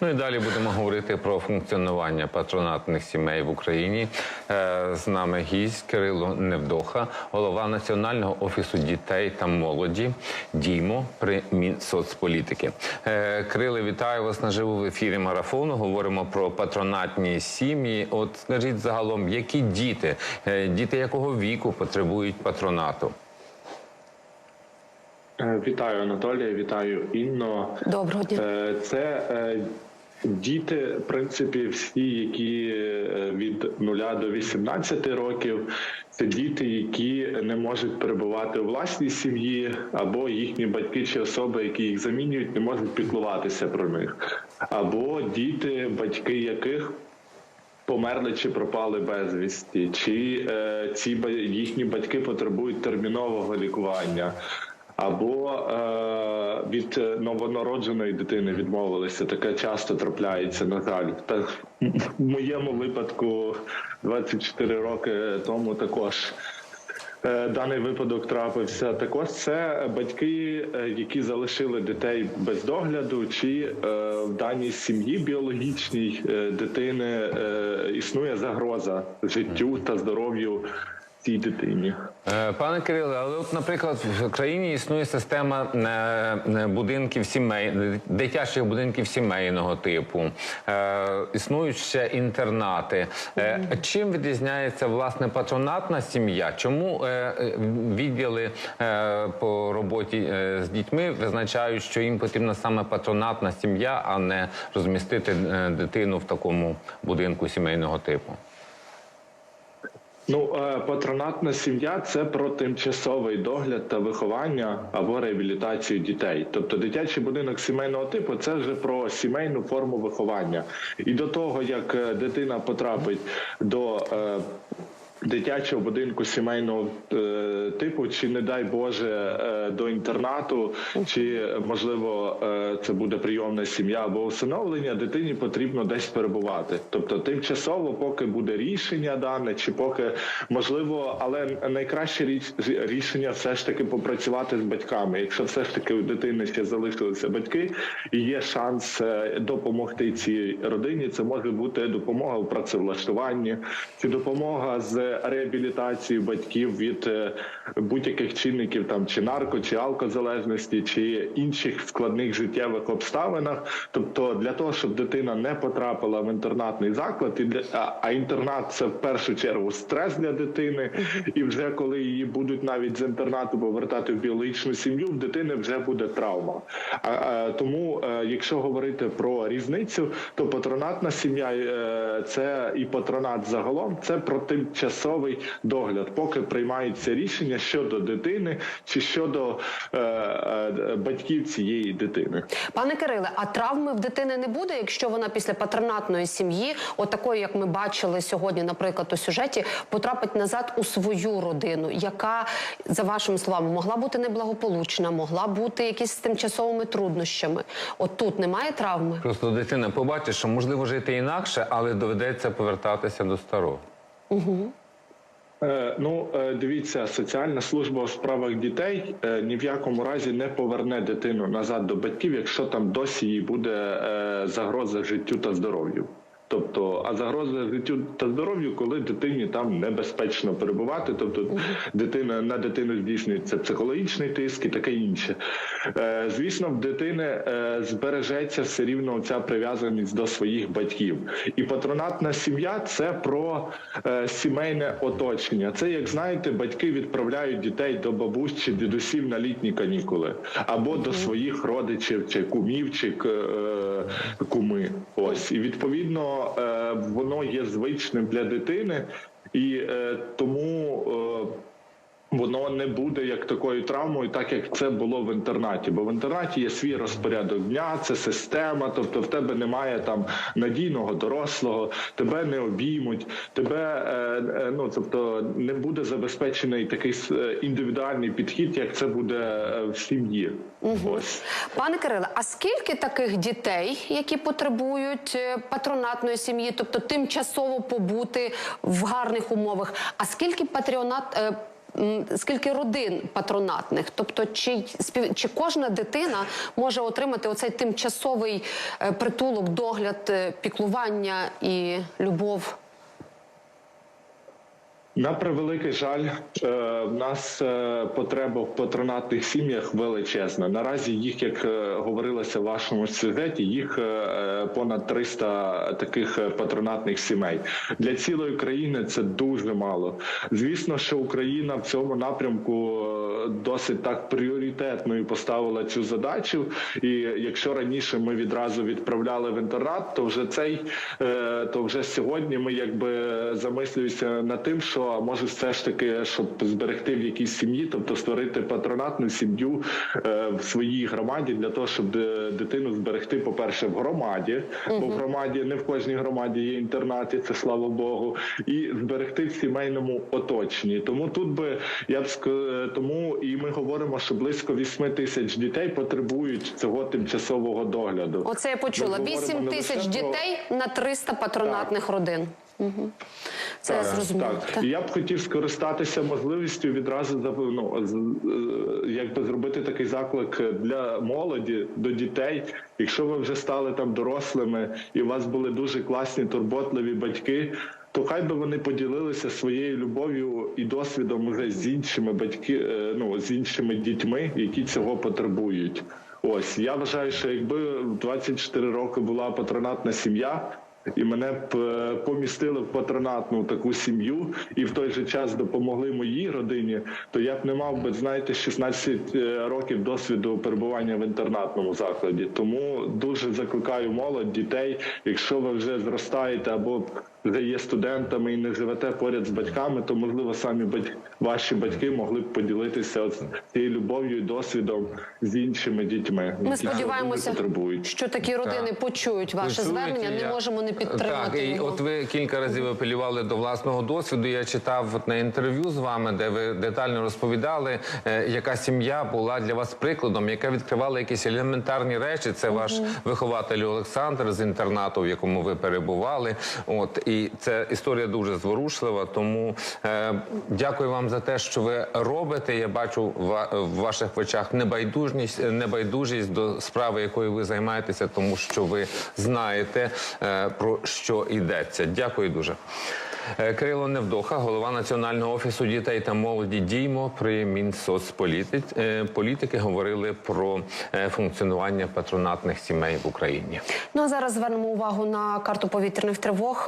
Ну і далі будемо говорити про функціонування патронатних сімей в Україні. Е, З нами гість Кирило Невдоха, голова Національного офісу дітей та молоді Діймо при Мінсоцполітики. Е, Кириле, вітаю вас наживо в ефірі марафону. Говоримо про патронатні сім'ї. От скажіть загалом, які діти, е, діти якого віку потребують патронату? Вітаю Анатолія, вітаю Інно. Доброго дня. Це діти, в принципі, всі, які е, від 0 до 18 років. Це діти, які не можуть перебувати у власній сім'ї, або їхні батьки чи особи, які їх замінюють, не можуть піклуватися про них, або діти, батьки яких померли чи пропали безвісті, чи е, ці їхні батьки потребують термінового лікування. Або е, від новонародженої дитини відмовилися. Таке часто трапляється, на жаль. Та в моєму випадку 24 роки тому також Е, Даний випадок трапився. Також це батьки, е, які залишили дітей без догляду, чи в даній сім'ї біологічній дитини існує загроза життю та здоров'ю цій дитині. Е, Пане Кириле, але от, наприклад, в країні існує система е, е, будинків сімей, дитячих будинків сімейного типу. Існують ще інтернати. Чим відрізняється власне патронатна сім'я? Чому відділи по роботі з дітьми визначають, що їм потрібна саме патронатна сім'я, а не розмістити дитину в такому будинку сімейного типу? Ну, е, патронатна сім'я це про тимчасовий догляд та виховання або реабілітацію дітей. Тобто дитячий будинок сімейного типу це вже про сімейну форму виховання. І до того як е, дитина потрапить до е, Дитячого будинку сімейного е, типу, чи не дай Боже е, до інтернату, чи можливо е, це буде прийомна сім'я або усиновлення, дитині потрібно десь перебувати. Тобто тимчасово, поки буде рішення дане, чи поки можливо, але найкраще річ рішення все ж таки попрацювати з батьками. Якщо все ж таки у дитини ще залишилися батьки, і є шанс допомогти цій родині, це може бути допомога у працевлаштуванні, чи допомога з реабілітацією батьків від е, будь-яких чинників, там чи нарко, чи алкозалежності, чи інших складних життєвих обставинах. Тобто, для того, щоб дитина не потрапила в інтернатний заклад, і для а, інтернат це в першу чергу стрес для дитини. І вже коли її будуть навіть з інтернату повертати в біологічну сім'ю, в дитини вже буде травма. А, тому, е, якщо говорити про різницю, то патронатна сім'я е, це і патронат загалом це про тимчасовий догляд, поки приймаються рішення щодо дитини чи щодо е, е, батьків цієї дитини. Пане Кириле, а травми в дитини не буде, якщо вона після патронатної сім'ї, от такої, як ми бачили сьогодні, наприклад, у сюжеті, потрапить назад у свою родину, яка, за вашими словами, могла бути неблагополучна, могла бути якісь з тимчасовими труднощами. От тут немає травми. Просто дитина побачить, що можливо жити інакше, але доведеться повертатися до старого. Е, Ну, е, дивіться, соціальна служба у справах дітей е, ні в якому разі не поверне дитину назад до батьків, якщо там досі їй буде е, загроза життю та здоров'ю. Тобто, а загроза життю та здоров'ю, коли дитині там небезпечно перебувати, тобто дитина на дитину здійснюється психологічний тиск і таке інше. Е, звісно, в дитини е, збережеться все рівно ця прив'язаність до своїх батьків. І патронатна сім'я це про е, сімейне оточення. Це, як знаєте, батьки відправляють дітей до бабусь чи дідусів на літні канікули, або до своїх родичів, чи кумів, чи е, куми. Ось і відповідно е, воно є звичним для дитини, і е, тому. Воно не буде як такою травмою, так як це було в інтернаті. Бо в інтернаті є свій розпорядок дня, це система. Тобто, в тебе немає там надійного дорослого, тебе не обіймуть, тебе е, е, ну тобто не буде забезпечений такий е, індивідуальний підхід, як це буде в сім'ї. Ось. Пане Кириле, а скільки таких дітей, які потребують патронатної сім'ї, тобто тимчасово побути в гарних умовах? А скільки патронат, м, скільки родин патронатних? Тобто, чи чи кожна дитина може отримати оцей тимчасовий е, притулок, догляд, е, піклування і любов? На превеликий жаль, е, в нас е, потреба в патронатних сім'ях величезна. Наразі їх, як е, говорилося в вашому сюжеті, їх понад 300 таких патронатних сімей. Для цілої країни це дуже мало. Звісно, що Україна в цьому напрямку досить так пріоритетною поставила цю задачу. І якщо раніше ми відразу відправляли в інтернат, то вже цей то вже сьогодні ми якби замислюємося над тим, що може все ж таки, щоб зберегти в якійсь сім'ї, тобто створити патронатну сім'ю е, в своїй громаді для того, щоб е, дитину зберегти, по перше, в громаді, бо в громаді не в кожній громаді є інтернати, це слава Богу, і зберегти в сімейному оточенні. Тому тут би я б ска- тому і ми говоримо, що близько 8 тисяч дітей потребують цього тимчасового догляду. Оце я почула. Ми 8 тисяч лише про- дітей на 300 патронатних родин. Угу. Це я зрозуміла. Так. Так. І я б хотів скористатися можливістю відразу ну, якби зробити такий заклик для молоді до дітей. Якщо ви вже стали там дорослими і у вас були дуже класні турботливі батьки. То хай би вони поділилися своєю любов'ю і досвідом вже з іншими батьки, е, ну з іншими дітьми, які цього потребують. Ось я вважаю, що якби в 24 роки була патронатна сім'я, і мене е, помістили в патронатну таку сім'ю, і в той же час допомогли моїй родині, то я б не мав би, знаєте, 16 років досвіду перебування в інтернатному закладі. Тому дуже закликаю молодь, дітей, якщо ви вже зростаєте або вже є студентами і не живете поряд з батьками, то можливо самі бать... ваші батьки могли б поділитися от цією любов'ю і досвідом з іншими дітьми. Ми які сподіваємося, потребують. що такі родини Так. почують ваше чуєте, звернення. Не я- можемо не підтримати. Так, і його. от ви кілька разів апелювали до власного досвіду. Я читав на інтерв'ю з вами, де ви детально розповідали, е, яка сім'я була для вас прикладом, яка відкривала якісь елементарні речі. Це ваш вихователь Олександр з інтернату, в якому ви перебували. От і це історія дуже зворушлива. Тому е, дякую вам за те, що ви робите. Я бачу в ваших очах небайдужність, небайдужість до справи, якою ви займаєтеся, тому що ви знаєте е, про що йдеться. Дякую дуже. Е, Кирило Невдоха, голова Національного офісу дітей та молоді діймо при Мінсоцполітики політики говорили про е, функціонування патронатних сімей в Україні. Ну а зараз звернемо увагу на карту повітряних тривог.